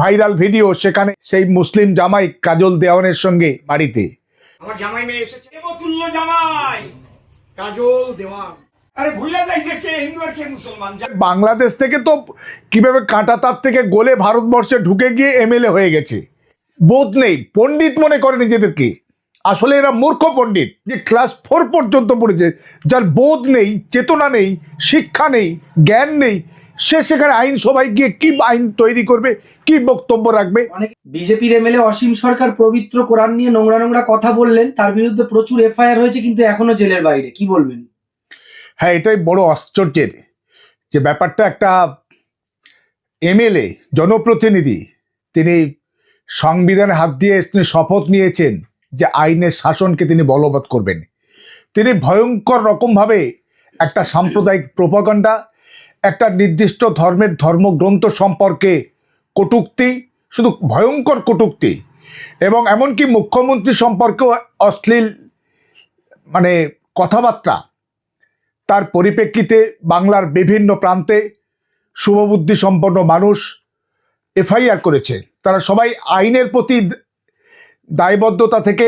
Viral video সেখানে সেই মুসলিম জামাই কাজল দেওয়ানের সঙ্গে বাড়িতে। আমার জামাই মেয়ে এসেছে। দেবতুল্য জামাই কাজল দেওয়ান। আরে যাইছে কে হিন্দু আর কে মুসলমান। বাংলাদেশ থেকে তো কীভাবে কাঁটা তার থেকে গোলে ভারতবর্ষে ঢুকে গিয়ে এমএলএ হয়ে গেছে? বোধ নেই। পণ্ডিত মনে করে নিজেদেরকে। আসলে এরা মূর্খ পণ্ডিত যে ক্লাস ফোর পর্যন্ত পড়েছে। যার বোধ নেই চেতনা নেই শিক্ষা নেই জ্ঞান নেই সে সেখানে আইনসভায় গিয়ে কি আইন তৈরি করবে কি বক্তব্য রাখবে? বিজেপির এমএলএ অসীম সরকার পবিত্র কোরআন নিয়ে নোংরা নোংরা কথা বললেন তার বিরুদ্ধে প্রচুর এফআইআর হয়েছে কিন্তু এখনও জেলের বাইরে। কি বলবেন? হ্যাঁ এটাই বড় আশ্চর্যের যে ব্যাপারটা একটা এমএলএ জনপ্রতিনিধি তিনি সংবিধানে হাত দিয়ে তিনি শপথ নিয়েছেন যে আইনের শাসনকে তিনি বলবৎ করবেন। তিনি ভয়ঙ্কর রকমভাবে একটা সাম্প্রদায়িক প্রোপাগান্ডা একটা নির্দিষ্ট ধর্মের ধর্মগ্রন্থ সম্পর্কে কটূক্তি, শুধু ভয়ঙ্কর কটূক্তি, এবং এমনকি মুখ্যমন্ত্রী সম্পর্কেও অশ্লীল মানে কথাবার্তা। তার পরিপ্রেক্ষিতে বাংলার বিভিন্ন প্রান্তে শুভবুদ্ধি সম্পন্ন মানুষ এফআইআর করেছে। তারা সবাই আইনের প্রতি দায়বদ্ধতা থেকে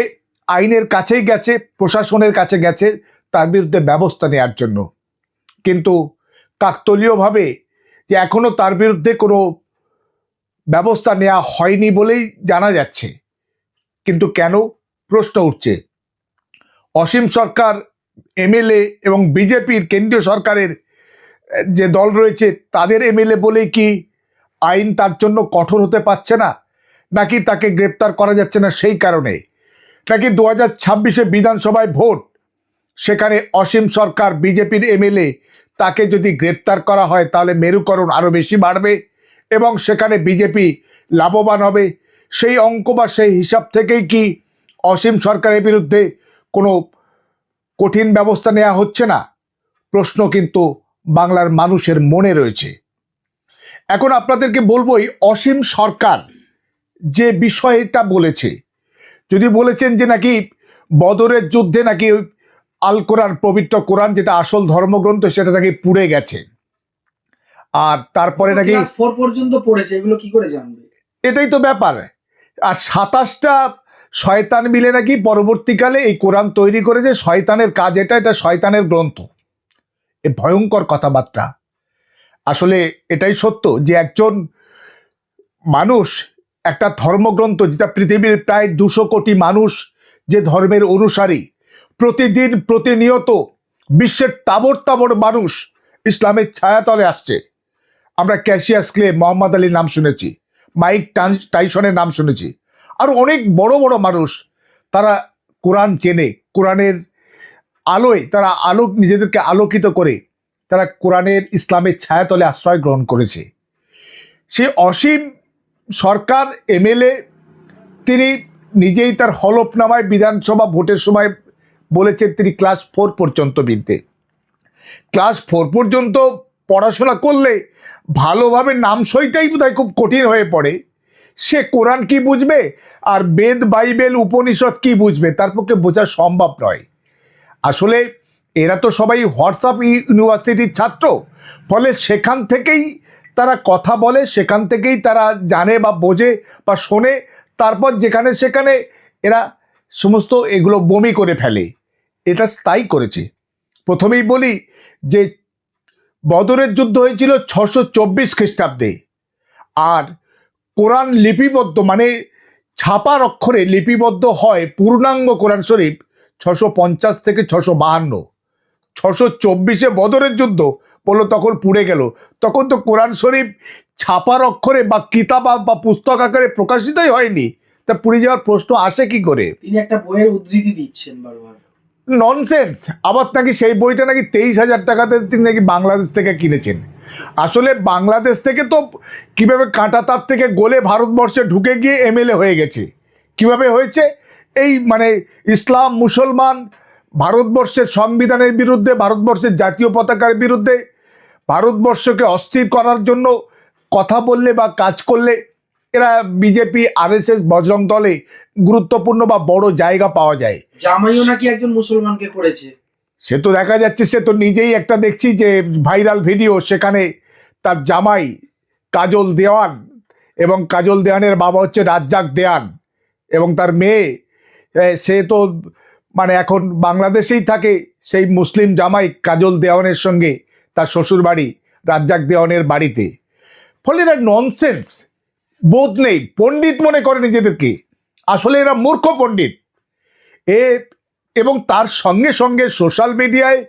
আইনের কাছেই গেছে, প্রশাসনের কাছে গেছে, তার বিরুদ্ধে ব্যবস্থা নেওয়ার জন্য। কিন্তু কাকতলীয়ভাবে যে এখনও তার বিরুদ্ধে কোনো ব্যবস্থা নেওয়া হয়নি বলেই জানা যাচ্ছে। কিন্তু কেন? প্রশ্ন উঠছে। অসীম সরকার, এমএলএ এবং বিজেপির কেন্দ্রীয় সরকারের যে দল রয়েছে, তাদের এমএলএ বলেই কি আইন তার জন্য কঠোর হতে পারছে না? নাকি তাকে গ্রেপ্তার করা যাচ্ছে না সেই কারণে? নাকি দু হাজার ছাব্বিশে বিধানসভায় ভোট? সেখানে অসীম সরকার, বিজেপির এমএলএ তাকে যদি গ্রেপ্তার করা হয়, তাহলে মেরুকরণ আরও বেশি বাড়বে এবং সেখানে বিজেপি লাভবান হবে। সেই অঙ্ক বা সেই হিসাব থেকেই কি অসীম সরকারের বিরুদ্ধে কোনো কঠিন ব্যবস্থা নেওয়া হচ্ছে না? প্রশ্ন কিন্তু বাংলার মানুষের মনে রয়েছে। এখন আপনাদেরকে বলব এই অসীম সরকার যে বিষয়টা বলেছে, যদি বলেছেন যে নাকি বদরের যুদ্ধে নাকি আল কোরআন পবিত্র কোরআন যেটা আসল ধর্মগ্রন্থ সেটা নাকি পুড়ে গেছে। আর তারপরে নাকি ফোর পর্যন্ত পড়েছে এগুলো কি করে জানবে? এটাই তো ব্যাপার। আর সাতাশটা শয়তান মিলে নাকি পরবর্তীকালে এই কোরআন তৈরি করেছে শয়তানের কাজ এটা এটা শয়তানের গ্রন্থ। এ ভয়ঙ্কর কথাবার্তা। আসলে এটাই সত্য যে একজন মানুষ একটা ধর্মগ্রন্থ যেটা পৃথিবীর প্রায় দুশো কোটি মানুষ যে ধর্মের অনুসারী প্রতিদিন প্রতিনিয়ত বিশ্বের তাবর তাবর মানুষ ইসলামের ছায়াতলে আসছে। আমরা ক্যাশিয়াস ক্লে মোহাম্মদ আলীর নাম শুনেছি, মাইক টান- টাইসনের নাম শুনেছি। আর অনেক বড় বড় মানুষ তারা কোরআন চেনে, কোরআনের আলোয় তারা আলোক নিজেদেরকে আলোকিত করে, তারা কোরআনের ইসলামের ছায়াতলে আশ্রয় গ্রহণ করেছে। সে অসীম সরকার, এমএলএ, তিনি নিজেই তার হলফনামায় বিধানসভা ভোটের সময় বলেছেন তিনি ক্লাস ফোর পর্যন্ত বিদ্যে। ক্লাস ফোর পর্যন্ত পড়াশোনা করলে ভালোভাবে নাম সইটাই বোধহয় খুব কঠিন হয়ে পড়ে। সে কোরআন কি বুঝবে আর বেদ, বাইবেল, উপনিষদ কি বুঝবে? তার পক্ষে বোঝা সম্ভব নয়। আসলে এরা তো সবাই হোয়াটসঅ্যাপ ইউনিভার্সিটির ছাত্র। ফলে সেখান থেকেই তারা কথা বলে, সেখান থেকেই তারা জানে বা বোঝে বা শোনে। তারপর যেখানে সেখানে এরা সমস্ত এগুলো বমি করে ফেলে। এটা তাই করেছে। প্রথমেই বলি যে বদরের যুদ্ধ হয়েছিল ছশো চব্বিশ খ্রিস্টাব্দে। আর কোরআন লিপিবদ্ধ মানে ছাপার অক্ষরে লিপিবদ্ধ হয় পূর্ণাঙ্গ কোরআন শরীফ ছশো পঞ্চাশ থেকে ছশো বাহান্ন। ছশো চব্বিশে বদরের যুদ্ধ বলল তখন পুড়ে গেল। তখন তো কোরআন শরীফ ছাপার অক্ষরে বা কিতাব বা পুস্তক আকারে প্রকাশিতই হয়নি। তা পুড়ে যাওয়ার প্রশ্ন আসে কি করে? তিনি একটা বইয়ের উদ্ধৃতি দিচ্ছেন বারবার। ননসেন্স আবার নাকি সেই বইটা নাকি তেইশ হাজার টাকাতে তিনি নাকি বাংলাদেশ থেকে কিনেছেন। আসলে বাংলাদেশ থেকে তো কীভাবে কাঁটা তার থেকে গোলে ভারতবর্ষে ঢুকে গিয়ে এমএলএ হয়ে গেছে। কীভাবে হয়েছে? এই মানে ইসলাম মুসলমান ভারতবর্ষের সংবিধানের বিরুদ্ধে, ভারতবর্ষের জাতীয় পতাকার বিরুদ্ধে, ভারতবর্ষকে অস্থির করার জন্য কথা বললে বা কাজ করলে এরা বিজেপি, আরএসএস, বজরং দলে গুরুত্বপূর্ণ বা বড় জায়গা পাওয়া যায়। জামাইও নাকি একজন মুসলমানকে করেছে। সে তো দেখা যাচ্ছে সে তো নিজেই একটা দেখছি যে ভাইরাল ভিডিও সেখানে তার জামাই কাজল দেওয়ান এবং কাজল দেওয়ানের বাবা হচ্ছে রাজ্জাক দেয়ান এবং তার মেয়ে সে তো মানে এখন বাংলাদেশেই থাকে সেই মুসলিম জামাই কাজল দেওয়ানের সঙ্গে তার শ্বশুর বাড়ি রাজ্জাক দেওয়ানের বাড়িতে। ফলে এরা ননসেন্স বোধ নেই পণ্ডিত মনে করে নিজেদেরকে। আসলে এরা মূর্খ পণ্ডিত। এ এবং তার সঙ্গে সঙ্গে সোশ্যাল মিডিয়ায়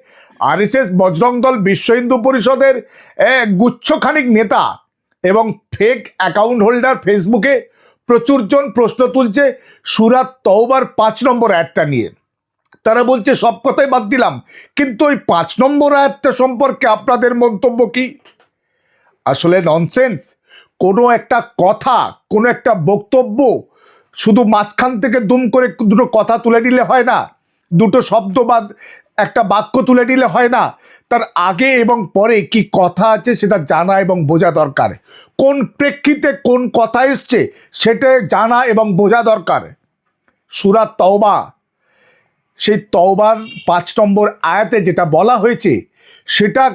আরএসএস বজরং দল বিশ্ব হিন্দু পরিষদের গুচ্ছখানিক নেতা এবং ফেক অ্যাকাউন্ট হোল্ডার ফেসবুকে প্রচুরজন প্রশ্ন তুলছে সুরাত তওবার পাঁচ নম্বর অ্যাডটা নিয়ে। তারা বলছে, সব কথাই বাদ দিলাম, কিন্তু ওই পাঁচ নম্বর অ্যাডটা সম্পর্কে আপনাদের মন্তব্য কি? আসলে ননসেন্স কোনো একটা কথা, কোনো একটা বক্তব্য শুধু মাঝখান থেকে দুম করে দুটো কথা তুলে নিলে হয় না, দুটো শব্দ বা একটা বাক্য তুলে নিলে হয় না, তার আগে এবং পরে কি কথা আছে সেটা জানা এবং বোঝা দরকার। কোন প্রেক্ষিতে কোন কথা এসছে সেটা জানা এবং বোঝা দরকার। সুরাত তওবা, সেই তওবার পাঁচ নম্বর আয়াতে যেটা বলা হয়েছে, সেটা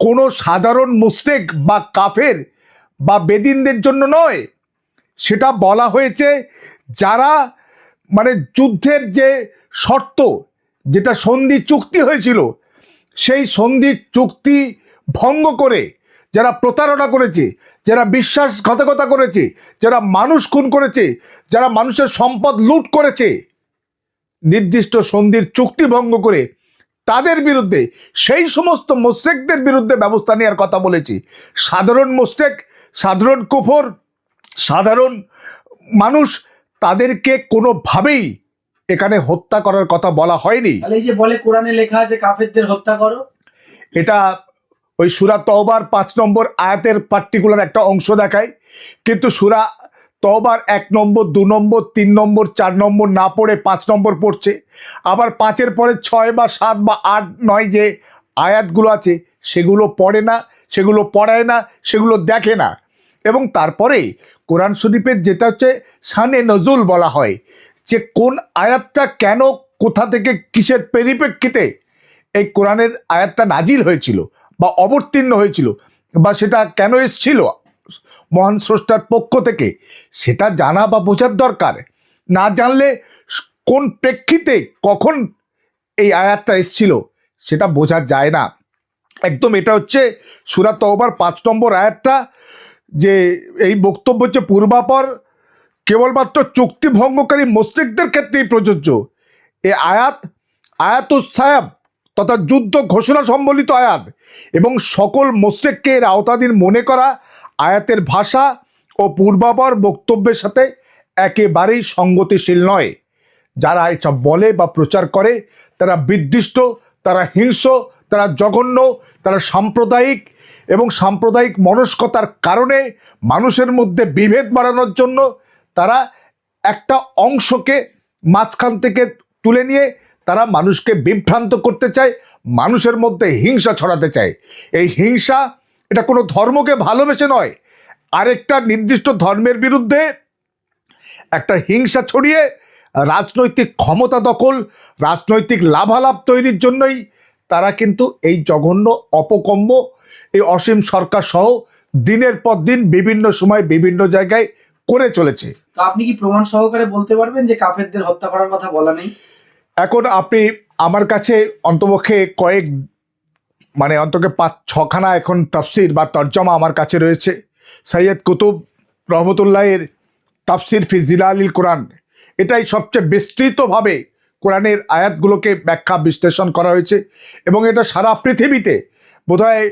কোনো সাধারণ মুসরেক বা কাফের বা বেদিনদের জন্য নয় সেটা বলা হয়েছে যারা মানে যুদ্ধের যে শর্ত, যেটা সন্ধি চুক্তি হয়েছিল, সেই সন্ধি চুক্তি ভঙ্গ করে যারা প্রতারণা করেছে, যারা বিশ্বাসঘাতকতা করেছে, যারা মানুষ খুন করেছে, যারা মানুষের সম্পদ লুট করেছে, নির্দিষ্ট সন্ধির চুক্তি ভঙ্গ করে তাদের বিরুদ্ধে, সেই সমস্ত মোশরেকদের বিরুদ্ধে ব্যবস্থা নেওয়ার কথা বলেছি। সাধারণ মোশরেক, সাধারণ কুফর সাধারণ মানুষ তাদেরকে কোনোভাবেই এখানে হত্যা করার কথা বলা হয়নি। এই যে বলে কোরআনে লেখা আছে কাফেরদের হত্যা করো। এটা ওই সুরা তওবার পাঁচ নম্বর আয়াতের পার্টিকুলার একটা অংশ দেখায়। কিন্তু সুরা তওবার এক নম্বর দু নম্বর তিন নম্বর চার নম্বর না পড়ে পাঁচ নম্বর পড়ছে। আবার পাঁচের পরে ছয় বা সাত বা আট নয় যে আয়াতগুলো আছে সেগুলো পড়ে না সেগুলো পড়ায় না সেগুলো দেখে না। এবং তারপরে কোরআন শরীফের যেটা হচ্ছে সানে নজুল বলা হয়, যে কোন আয়াতটা কেন, কোথা থেকে, কিসের পরিপ্রেক্ষিতে এই কোরআনের আয়াতটা নাজিল হয়েছিল বা অবতীর্ণ হয়েছিল বা সেটা কেন এসছিল মহান স্রষ্টার পক্ষ থেকে, সেটা জানা বা বোঝার দরকার। না জানলে কোন প্রেক্ষিতে কখন এই আয়াতটা এসছিল সেটা বোঝা যায় না। একদম এটা হচ্ছে সুরা তওবার পাঁচ নম্বর আয়াতটা যে এই বক্তব্য হচ্ছে পূর্বাপর কেবলমাত্র চুক্তি ভঙ্গকারী মস্তিষ্কদের ক্ষেত্রেই প্রযোজ্য। এ আয়াত আয়াতুসায়াব তথা যুদ্ধ ঘোষণা সম্বলিত আয়াত এবং সকল মোস্টেককে এর আওতাধীন মনে করা আয়াতের ভাষা ও পূর্বাপর বক্তব্যের সাথে একেবারেই সঙ্গতিশীল নয়। যারা এসব বলে বা প্রচার করে, তারা বিদ্বিষ্ট তারা হিংস্র, তারা জঘন্য, তারা সাম্প্রদায়িক এবং সাম্প্রদায়িক মনস্কতার কারণে মানুষের মধ্যে বিভেদ বাড়ানোর জন্য তারা একটা অংশকে মাঝখান থেকে তুলে নিয়ে তারা মানুষকে বিভ্রান্ত করতে চায়, মানুষের মধ্যে হিংসা ছড়াতে চায়। এই হিংসা এটা কোনো ধর্মকে ভালোবেসে নয়, আরেকটা নির্দিষ্ট ধর্মের বিরুদ্ধে একটা হিংসা ছড়িয়ে রাজনৈতিক ক্ষমতা দখল, রাজনৈতিক লাভালাভ তৈরির জন্যই তারা কিন্তু এই জঘন্য অপকম্য এই অসীম সরকার সহ দিনের পর দিন বিভিন্ন সময় বিভিন্ন জায়গায় করে চলেছে। আপনি কি প্রমাণ সহকারে বলতে পারবেন যে কাফেরদের হত্যা করার কথা বলা নেই? এখন আপনি আমার কাছে অন্তপক্ষে কয়েক মানে অন্তকে পাঁচ ছখানা এখন তাফসির বা তর্জমা আমার কাছে রয়েছে। সৈয়দ কুতুব রহমতুল্লাহের তাফসির ফিজিলা আলীল কোরআন। এটাই সবচেয়ে বিস্তৃতভাবে কোরআনের আয়াতগুলোকে ব্যাখ্যা, বিশ্লেষণ করা হয়েছে এবং এটা সারা পৃথিবীতে বোধহয়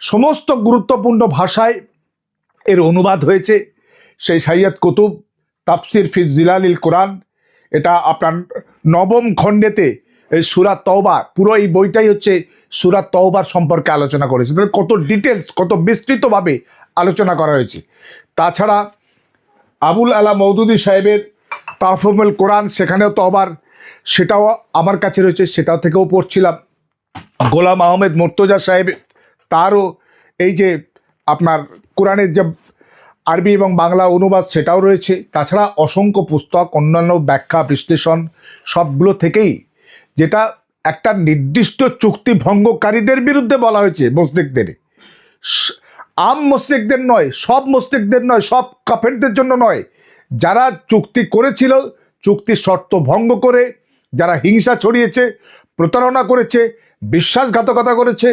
সমস্ত গুরুত্বপূর্ণ ভাষায় এর অনুবাদ হয়েছে। সেই সৈয়দ কুতুব, তাফসির ফি জিলালিল কোরআন, এটা আপনার নবম খণ্ডেতে এই সুরাত তওবা, পুরো এই বইটাই হচ্ছে সুরাত তওবার সম্পর্কে আলোচনা করেছে। তাহলে কত ডিটেলস কত বিস্তৃতভাবে আলোচনা করা হয়েছে। তাছাড়া আবুল আলা মৌদুদি সাহেবের তাফরুল কোরআন, সেখানেও তওবার সেটাও আমার কাছে রয়েছে, সেটাও থেকেও পড়ছিলাম। গোলাম আহমেদ মোর্তজা সাহেব, তারও এই যে আপনার কোরআনের যে আরবি এবং বাংলা অনুবাদ, সেটাও রয়েছে। তাছাড়া অসংখ্য পুস্তক, অন্যান্য ব্যাখ্যা, বিশ্লেষণ, সবগুলো থেকেই যেটা একটা নির্দিষ্ট চুক্তি ভঙ্গকারীদের বিরুদ্ধে বলা হয়েছে মুসলিকদের আম মস্তিকদের নয়, সব মস্তিকদের নয়, সব কাফেরদের জন্য নয়। যারা চুক্তি করেছিল চুক্তির শর্ত ভঙ্গ করে যারা হিংসা ছড়িয়েছে, প্রতারণা করেছে, বিশ্বাসঘাতকতা করেছে,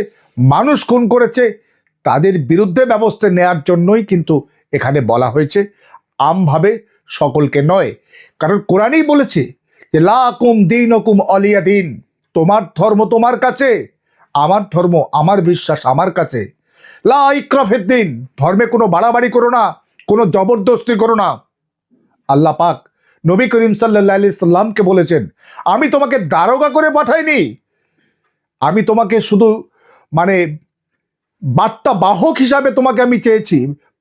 মানুষ খুন করেছে, তাদের বিরুদ্ধে ব্যবস্থা নেয়ার জন্যই কিন্তু এখানে বলা হয়েছে। আমভাবে সকলকে নয়। কারণ কোরআনই বলেছে যে লা কুম দিন হুকুম অলিয়া দিন। তোমার ধর্ম তোমার কাছে, আমার ধর্ম আমার বিশ্বাস আমার কাছে। লা দিন ধর্মে কোনো বাড়াবাড়ি করো না, কোনো জবরদস্তি করো না। আল্লাহ পাক নবী করিম সাল্লাহ আলি সাল্লামকে বলেছেন, আমি তোমাকে দারোগা করে পাঠাইনি। আমি তোমাকে শুধু মানে বার্তা বাহক হিসাবে তোমাকে আমি চেয়েছি,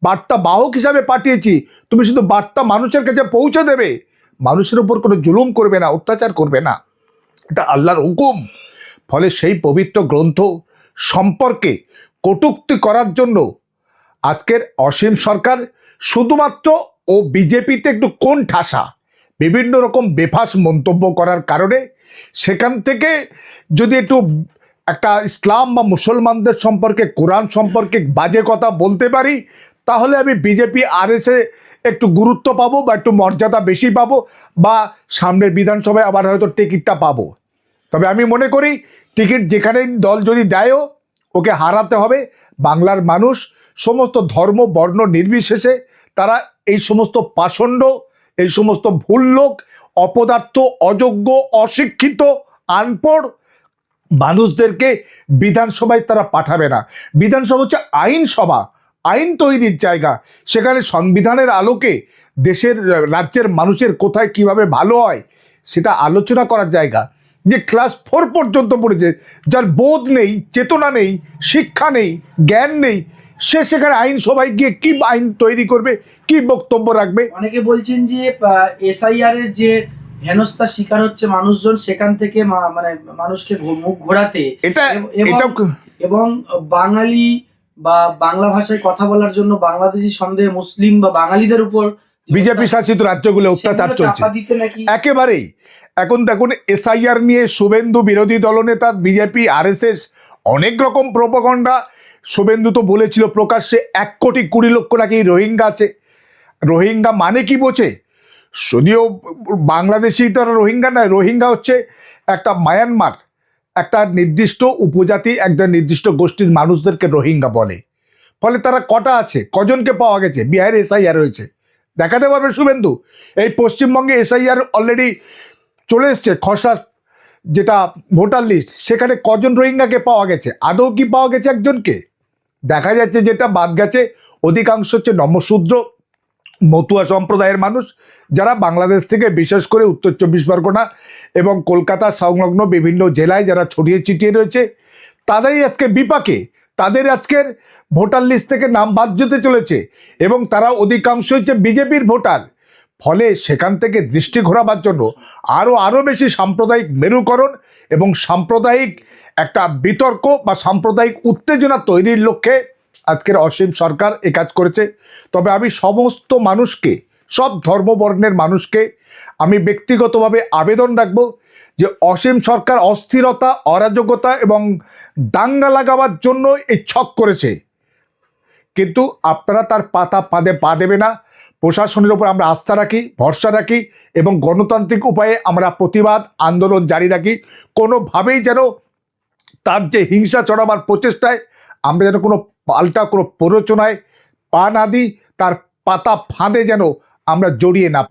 বার্তা বাহক হিসাবে পাঠিয়েছি। তুমি শুধু বার্তা মানুষের কাছে পৌঁছে দেবে। মানুষের উপর কোনো জুলুম করবে না, অত্যাচার করবে না। এটা আল্লাহর হুকুম। ফলে সেই পবিত্র গ্রন্থ সম্পর্কে কটূক্তি করার জন্য আজকের অসীম সরকার শুধুমাত্র ও বিজেপিতে একটু কোন ঠাসা? বিভিন্ন রকম বেফাস মন্তব্য করার কারণে সেখান থেকে যদি একটু একটা ইসলাম বা মুসলমানদের সম্পর্কে, কোরআন সম্পর্কে বাজে কথা বলতে পারি, তাহলে আমি বিজেপি আর এসে একটু গুরুত্ব পাবো বা একটু মর্যাদা বেশি পাবো বা সামনের বিধানসভায় আবার হয়তো টিকিটটা পাবো। তবে আমি মনে করি টিকিট যেখানেই দল যদি দেয়ও, ওকে হারাতে হবে। বাংলার মানুষ, সমস্ত ধর্ম, বর্ণ নির্বিশেষে তারা এই সমস্ত পাষণ্ড এই সমস্ত ভুল লোক, অপদার্থ, অযোগ্য, অশিক্ষিত, আনপড় মানুষদেরকে বিধানসভায় তারা পাঠাবে না। বিধানসভা হচ্ছে আইনসভা, আইন তৈরির জায়গা। সেখানে সংবিধানের আলোকে দেশের, রাজ্যের মানুষের কোথায় কীভাবে ভালো হয়, সেটা আলোচনা করার জায়গা। যে ক্লাস ফোর পর্যন্ত পড়েছে, যার বোধ নেই, চেতনা নেই, শিক্ষা নেই, জ্ঞান নেই সে সেখানে আইন আইনসভায় গিয়ে কি আইন তৈরি করবে কি বক্তব্য রাখবে? অনেকে বলছেন যে এসআইআর এর যে হেনস্থার শিকার হচ্ছে মানুষজন সেখান থেকে মানে মানুষকে মুখ ঘোরাতে। এটা এবং- বাঙালি বা বাংলা ভাষায় কথা বলার জন্য বাংলাদেশি সন্দেহে মুসলিম বা বাঙালিদের উপর বিজেপি শাসিত রাজ্যগুলো অত্যাচার চলছে। একেবারেই। এখন দেখুন এসআইআর নিয়ে শুভেন্দু বিরোধী দলনেতা বিজেপি আরএসএস অনেক রকম প্রোপাগন্ডা শুভেন্দু তো বলেছিল প্রকাশ্যে এক কোটি কুড়ি লক্ষ নাকি রোহিঙ্গা আছে। রোহিঙ্গা মানে কি বোঝে? যদিও বাংলাদেশি তো রোহিঙ্গা নয়, রোহিঙ্গা হচ্ছে একটা মায়ানমার। একটা নির্দিষ্ট উপজাতি, একটা নির্দিষ্ট গোষ্ঠীর মানুষদেরকে রোহিঙ্গা বলে। ফলে তারা কটা আছে? কজনকে পাওয়া গেছে? বিহারে এসআইআর হয়েছে। দেখাতে পারবে শুভেন্দু? এই পশ্চিমবঙ্গে এসআইআর অলরেডি চলে এসছে, খসড়া যেটা ভোটার লিস্ট সেখানে কজন রোহিঙ্গাকে পাওয়া গেছে? আদৌ কি পাওয়া গেছে একজনকে? দেখা যাচ্ছে যেটা বাদ গেছে, অধিকাংশ হচ্ছে নমশূদ্র, মতুয়া সম্প্রদায়ের মানুষ, যারা বাংলাদেশ থেকে বিশেষ করে উত্তর চব্বিশ পরগনা এবং কলকাতা সংলগ্ন বিভিন্ন জেলায় যারা ছড়িয়ে ছিটিয়ে রয়েছে, তাদেরই আজকে বিপাকে, তাদের আজকের ভোটার লিস্ট থেকে নাম বাদ যেতে চলেছে এবং তারা অধিকাংশ হচ্ছে বিজেপির ভোটার। ফলে সেখান থেকে দৃষ্টি ঘোরাবার জন্য আরও আরও বেশি সাম্প্রদায়িক মেরুকরণ এবং সাম্প্রদায়িক একটা বিতর্ক বা সাম্প্রদায়িক উত্তেজনা তৈরির লক্ষ্যে আজকের অসীম সরকার এ কাজ করেছে। তবে আমি সমস্ত মানুষকে, সব ধর্মবর্ণের মানুষকে আমি ব্যক্তিগতভাবে আবেদন রাখব যে অসীম সরকার অস্থিরতা, অরাজকতা এবং দাঙ্গা লাগাবার জন্য এই ছক করেছে। কিন্তু আপনারা তার পাতা পাদে পা দেবে না। প্রশাসনের উপর আমরা আস্থা রাখি, ভরসা রাখি এবং গণতান্ত্রিক উপায়ে আমরা প্রতিবাদ, আন্দোলন জারি রাখি কোনোভাবেই যেন তার যে হিংসা চড়াবার প্রচেষ্টায় আমরা যেন কোনো পাল্টা, কোনো প্ররোচনায় পা না দিই, তার পাতা ফাঁদে যেন আমরা জড়িয়ে না।